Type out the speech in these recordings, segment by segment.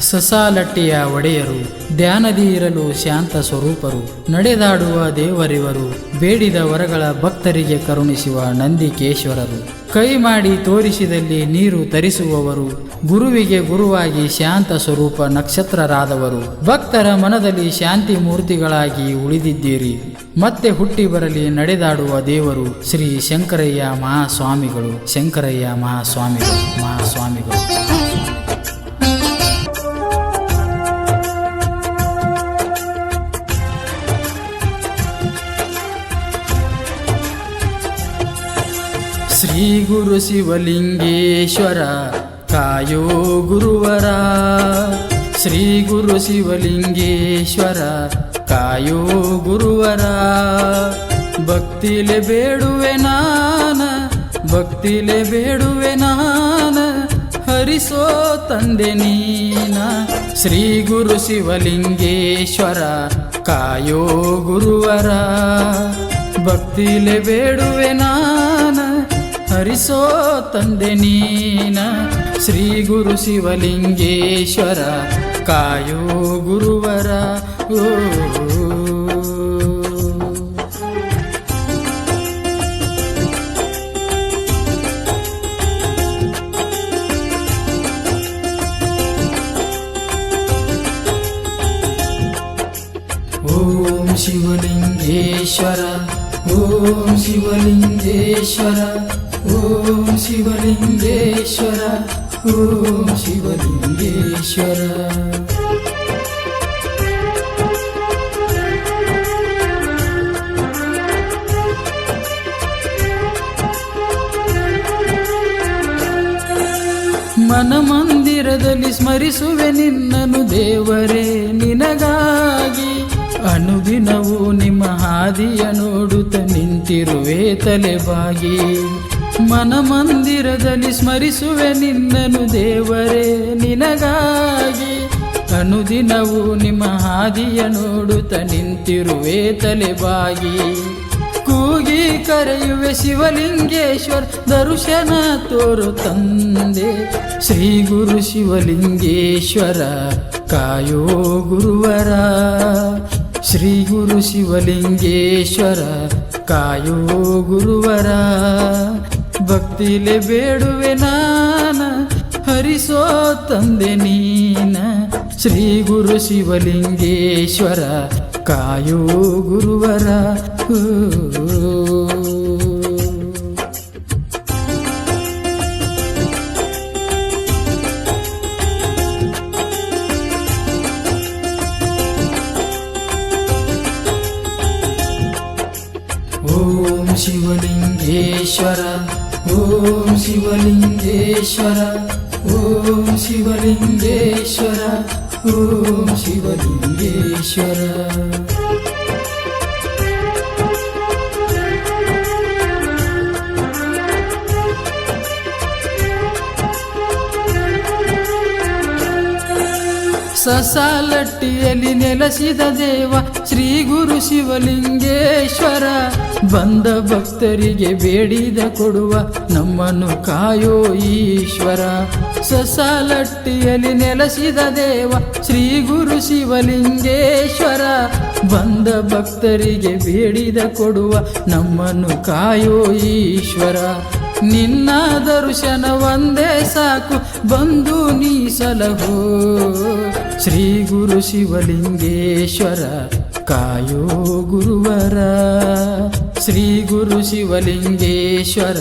ಸಸಾಲಟ್ಟಿಯ ಒಡೆಯರು, ಧ್ಯಾನದಿ ಇರಲು ಶಾಂತ ಸ್ವರೂಪರು, ನಡೆದಾಡುವ ದೇವರಿವರು, ಬೇಡಿದ ವರಗಳ ಭಕ್ತರಿಗೆ ಕರುಣಿಸುವ ನಂದಿಕೇಶ್ವರರು. ಕೈ ಮಾಡಿ ತೋರಿಸಿದಲ್ಲಿ ನೀರು ತರಿಸುವವರು, ಗುರುವಿಗೆ ಗುರುವಾಗಿ ಶಾಂತ ಸ್ವರೂಪ ನಕ್ಷತ್ರರಾದವರು. ಭಕ್ತರ ಮನದಲ್ಲಿ ಶಾಂತಿ ಮೂರ್ತಿಗಳಾಗಿ ಉಳಿದಿದ್ದೀರಿ. ಮತ್ತೆ ಹುಟ್ಟಿ ಬರಲಿ ನಡೆದಾಡುವ ದೇವರು ಶ್ರೀ ಶಂಕರಯ್ಯ ಮಹಾಸ್ವಾಮಿಗಳು. ಶಂಕರಯ್ಯ ಮಹಾಸ್ವಾಮಿಗಳು ಮಹಾಸ್ವಾಮಿಗಳು. ಶ್ರೀ ಗುರು ಶಿವಲಿಂಗೇಶ್ವರ, ಕಾಯೋ ಗುರುವರ. ಶ್ರೀ ಗುರು ಶಿವಲಿಂಗೇಶ್ವರ, ಕಾಯೋ ಗುರುವರ. ಭಕ್ತಿಲೆ ಬೇಡುವೆ ನಾನ, ಭಕ್ತಿಲೆ ಬೇಡುವೆ ನಾನ, ಹರಿಸೋ ತಂದೆ ನೀನ. ಶ್ರೀ ಗುರು ಶಿವಲಿಂಗೇಶ್ವರ, ಕಾಯೋ ಗುರುವರ. ಭಕ್ತಿಲೆ ಬೇಡುವೆ ನಾನ ಹರಿಸೋ ತಂದೆ ನೀನ ಶ್ರೀ ಗುರು ಶಿವಲಿಂಗೇಶ್ವರ ಕಾಯೋ ಗುರುವರ ಓ ಓಂ ಶಿವಲಿಂಗೇಶ್ವರ ಓಂ ಶಿವಲಿಂಗೇಶ್ವರ ಓಂ ಶಿವಲಿಂಗೇಶ್ವರ ಓಂ ಶಿವಲಿಂಗೇಶ್ವರ. ಮನ ಮಂದಿರದಲ್ಲಿ ಸ್ಮರಿಸುವೆ ನಿನ್ನನು ದೇವರೇ, ನಿನಗಾಗಿ ಅನುದಿನವೂ ನಿಮ್ಮ ಹಾದಿಯ ನೋಡುತ್ತ ನಿಂತಿರುವೆ ತಲೆಬಾಗಿ ಮನ ಮಂದಿರದಲ್ಲಿ ಸ್ಮರಿಸುವೆ ನಿನ್ನನು ದೇವರೇ, ನಿನಗಾಗಿ ಅನುದಿನವೂ ನಿಮ್ಮ ಹಾದಿಯ ನೋಡುತ್ತ ನಿಂತಿರುವೆ ತಲೆಬಾಗಿ. ಕೂಗಿ ಕರೆಯುವೆ ಶಿವಲಿಂಗೇಶ್ವರ, ದರ್ಶನ ತೋರು ತಂದೆ. ಶ್ರೀ ಗುರು ಶಿವಲಿಂಗೇಶ್ವರ, ಕಾಯೋ ಗುರುವರ. ಶ್ರೀ ಗುರು ಶಿವಲಿಂಗೇಶ್ವರ, ಕಾಯೋ ಗುರುವರ. ಭಕ್ತಿಲೆ ಬೇಡುವೆ ನಾನ ಹರಿಸೋ ತಂದೆ ನೀನ ಶ್ರೀ ಗುರು ಶಿವಲಿಂಗೇಶ್ವರ ಕಾಯೋ ಗುರುವರ ಓ. ಓಂ ಶಿವಲಿಂಗೇಶ್ವರ ಓಂ ಶಿವಲಿಂಗೇಶ್ವರ ಓಂ ಶಿವಲಿಂಗೇಶ್ವರ ಸಸಾಲಟ್ಟಿಯಲ್ಲಿ ನೆಲೆಸಿದ ದೇವ ಶ್ರೀ ಗುರು ಶಿವಲಿಂಗೇಶ್ವರ. ಬಂದ ಭಕ್ತರಿಗೆ ಬೇಡಿದ ಕೊಡುವ ನಮ್ಮನ್ನು ಕಾಯೋ ಈಶ್ವರ. ಸಸಾಲಟ್ಟಿಯಲ್ಲಿ ನೆಲೆಸಿದ ದೇವ ಶ್ರೀ ಗುರು ಶಿವಲಿಂಗೇಶ್ವರ. ಬಂದ ಭಕ್ತರಿಗೆ ಬೇಡಿದ ಕೊಡುವ ನಮ್ಮನ್ನು ಕಾಯೋ ಈಶ್ವರ. ನಿನ್ನ ದರ್ಶನ ಒಂದೇ ಸಾಕು, ಬಂದು ನೀ ಸಲಹು. ಶ್ರೀ ಗುರು ಶಿವಲಿಂಗೇಶ್ವರ, ಕಾಯೋ ಗುರುವರ. ಶ್ರೀ ಗುರು ಶಿವಲಿಂಗೇಶ್ವರ,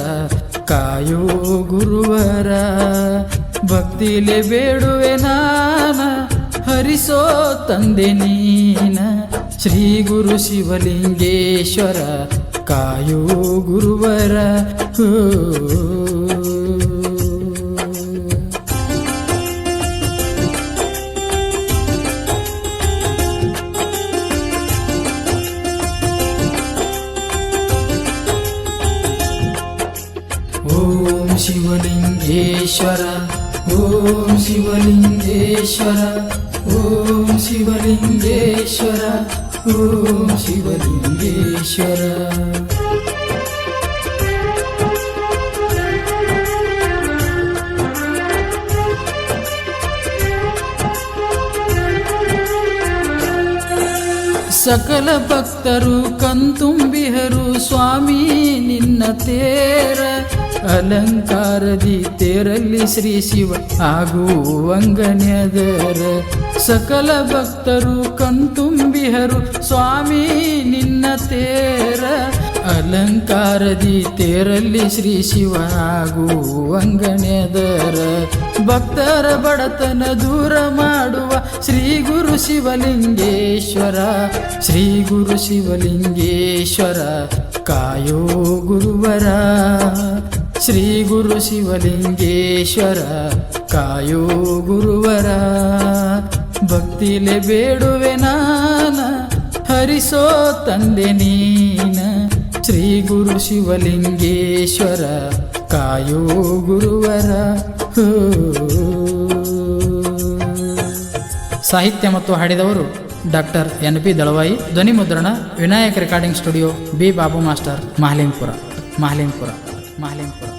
ಕಾಯೋ ಗುರುವರ. ಭಕ್ತಿಲೆ ಬೇಡುವೆ ನಾನ, ಹರಿಸೋ ತಂದೆ ನೀನ. ಶ್ರೀ ಗುರು ಶಿವಲಿಂಗೇಶ್ವರ ಕಾಯೋ ಗುರುವರ ಓ. ಓಂ ಶಿವಲಿಂಗೇಶ್ವರ ಓಂ ಶಿವಲಿಂಗೇಶ್ವರ ಓಂ ಶಿವಲಿಂಗೇಶ್ವರ ಓಂ ಶಿವಲಿಂಗೇಶ್ವರ. ಸಕಲ ಭಕ್ತರು ಕಂತುಂಬಿಹರು ಸ್ವಾಮಿ ನಿನ್ನ ತೇರ. ಅಲಂಕಾರದಿ ತೇರಲ್ಲಿ ಶ್ರೀ ಶಿವ ಆಗುವಂಗನ್ಯದರ ಸಕಲ ಭಕ್ತರು ಕಣ್ತುಂಬಿಹರು, ಸ್ವಾಮಿ, ನಿನ್ನ ತೇರ. ಅಲಂಕಾರದಿ ತೇರಲ್ಲಿ ಶ್ರೀ ಶಿವ ಆಗುವಂಗನ್ಯದರ ಭಕ್ತರ ಬಡತನ ದೂರ ಮಾಡುವ ಶ್ರೀ ಗುರು ಶಿವಲಿಂಗೇಶ್ವರ, ಶ್ರೀ ಗುರು ಶಿವಲಿಂಗೇಶ್ವರ ಕಾಯೋ ಗುರುವರ. ಶ್ರೀ ಗುರು ಶಿವಲಿಂಗೇಶ್ವರ, ಕಾಯೋ ಗುರುವರ. ಭಕ್ತಿಲೆ ಬೇಡುವೆ ನಾನ, ಹರಿಸೋ ತಂದೆ ನೀನ. ಶ್ರೀ ಗುರು ಶಿವಲಿಂಗೇಶ್ವರ, ಕಾಯೋ ಗುರುವರ. ಸಾಹಿತ್ಯ ಮತ್ತು ಹಾಡಿದವರು ಡಾಕ್ಟರ್ ಎನ್ ಪಿ ದಳವಾಯಿ ಧ್ವನಿ ಮುದ್ರಣ Vinayak recording studio, B Babu master Mahalingpur Mahalingpur Mahalingpur